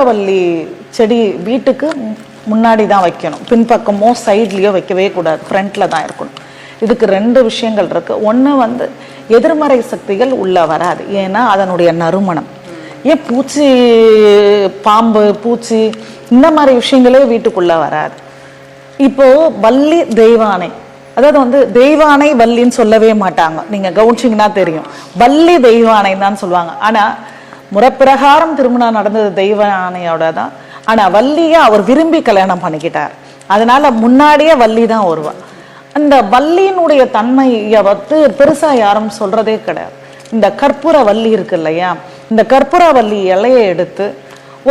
கற்பூரவல்லி செடி வீட்டுக்கு முன்னாடி தான் வைக்கணும். பின்பக்கமோ சைட்லேயோ வைக்கவே கூடாது. ஃப்ரண்ட்டில் தான் இருக்கணும். இதுக்கு ரெண்டு விஷயங்கள் இருக்கு. ஒன்று வந்து எதிர்மறை சக்திகள் உள்ள வராது. ஏன்னா அதனுடைய நறுமணம். ஏன் பூச்சி பாம்பு பூச்சி இந்த மாதிரி விஷயங்களே வீட்டுக்குள்ள வராது. இப்போ வள்ளி தெய்வானை. அதாவது வந்து தெய்வானை வள்ளின்னு சொல்லவே மாட்டாங்க. நீங்க கவனிச்சிங்கன்னா தெரியும். வள்ளி தெய்வானை தான் சொல்லுவாங்க. ஆனா முறப்பிரகாரம் திருமணம் நடந்தது தெய்வானையோட தான் ஆனால் வள்ளியை அவர் விரும்பி கல்யாணம் பண்ணிக்கிட்டார். அதனால முன்னாடியே வள்ளி தான் வருவாள் அந்த வள்ளியினுடைய தன்மையை வந்து பெருசாக யாரும் சொல்கிறதே கிடையாது. இந்த கற்பூர வள்ளி இருக்கு இல்லையா? இந்த கற்பூர வள்ளி இலையை எடுத்து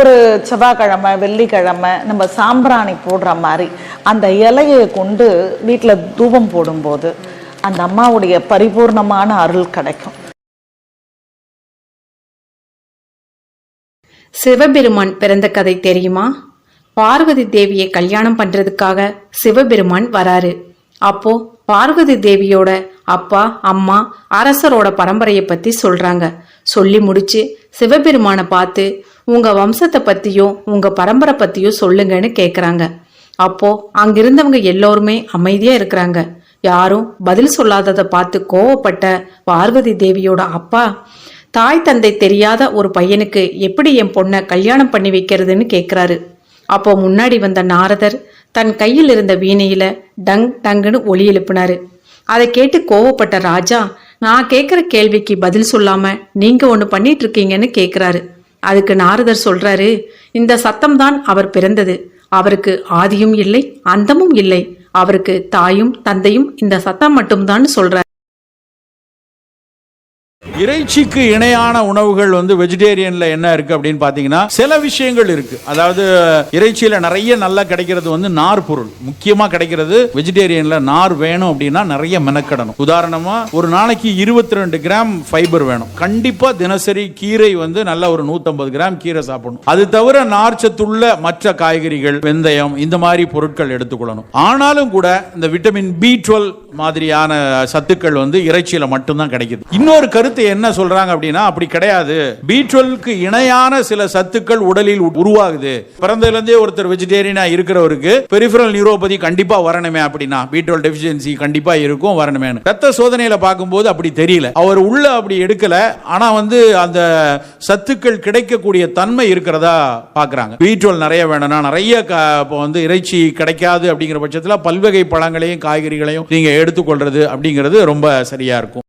ஒரு செவ்வாய்க்கிழமை வெள்ளிக்கிழமை நம்ம சாம்பிராணி போடுற மாதிரி அந்த இலையை கொண்டு வீட்டில் தூபம் போடும்போது அந்த அம்மாவுடைய பரிபூர்ணமான அருள் கிடைக்கும். சிவபெருமான் பிறந்த கதை தெரியுமா? பார்வதி தேவியை கல்யாணம் பண்றதுக்காக சிவபெருமான் வராரு. அப்போ பார்வதி தேவியோட அப்பா அம்மா அரசரோட பரம்பரையை பத்தி சொல்றாங்க. சொல்லி முடிச்சு சிவபெருமானை பார்த்து உங்க வம்சத்தை பத்தியும் உங்க பரம்பரை பத்தியும் சொல்லுங்கன்னு கேக்குறாங்க. அப்போ அங்கிருந்தவங்க எல்லோருமே அமைதியா இருக்கிறாங்க. யாரும் பதில் சொல்லாததை பார்த்து கோவப்பட்ட பார்வதி தேவியோட அப்பா தாய் தந்தை தெரியாத ஒரு பையனுக்கு எப்படி என் பொண்ணை கல்யாணம் பண்ணி வைக்கிறதுன்னு கேட்குறாரு அப்போ முன்னாடி வந்த நாரதர் தன் கையில் இருந்த வீணையில டங் டங்குன்னு ஒளி எழுப்பினாரு. அதை கேட்டு கோவப்பட்ட ராஜா நான் கேட்குற கேள்விக்கு பதில் சொல்லாம நீங்க ஒன்று பண்ணிட்டு இருக்கீங்கன்னு கேக்குறாரு. அதுக்கு நாரதர் சொல்றாரு இந்த சத்தம் தான் அவர் பிறந்தது. அவருக்கு ஆதியும் இல்லை அந்தமும் இல்லை. அவருக்கு தாயும் தந்தையும் இந்த சத்தம் மட்டும்தான் சொல்றாரு. இறைச்சிக்கு இணையான உணவுகள் வந்து வெஜிடேரியன்ல என்ன இருக்கு அப்படின்னு பாத்தீங்கன்னா சில விஷயங்கள் இருக்கு. அதாவது இறைச்சியில நிறைய நல்லா கிடைக்கிறது வந்து நார் பொருள். முக்கியமா கிடைக்கிறது வெஜிடேரியன்ல நார் வேணும் அப்படின்னா நிறைய மெனக்கடணும். உதாரணமா ஒரு நாளைக்கு இருபத்தி ரெண்டு கிராம் ஃபைபர் வேணும். கண்டிப்பா தினசரி கீரை வந்து நல்ல ஒரு 150 கிராம் கீரை சாப்பிடணும். அது தவிர நார்ச்சத்துள்ள மற்ற காய்கறிகள் வெந்தயம் இந்த மாதிரி பொருட்கள் எடுத்துக்கொள்ளணும். ஆனாலும் கூட இந்த விட்டமின் பி டுவெல் மாதிரியான சத்துக்கள் வந்து இறைச்சியில மட்டும்தான் கிடைக்குது. இன்னொரு கருத்து என்ன சொல்றாங்க அப்படின்னா அப்படி கிடையாது. பி டுவெல்க்கு இணையான சில சத்துக்கள் உடலில் உ- உருவாகுது. பிறந்ததுலேருந்தே ஒருத்தர் வெஜிடேரியனா இருக்கிறவருக்கு பெரிஃபரல் நியூரோபதி கண்டிப்பா வரணுமே அப்படின்னா பி டுவெல் டெபிஷியன்சி கண்டிப்பா இருக்கும் வரணுமே ரத்த சோதனையில பார்க்கும்போது அப்படி தெரியல. அவர் உள்ள அப்படி எடுக்கல. ஆனா வந்து அந்த சத்துக்கள் கிடைக்கக்கூடிய தன்மை இருக்கிறதா பாக்குறாங்க. பி டுவெல் நிறைய வேணும்னா நிறைய க- இப்போ வந்து இறைச்சி கிடைக்காது அப்படிங்கிற பட்சத்தில் பல்வகை பழங்களையும் காய்கறிகளையும் நீங்க எடுத்துக்கொள்றது அப்படிங்கிறது ரொம்ப சரியா இருக்கும்.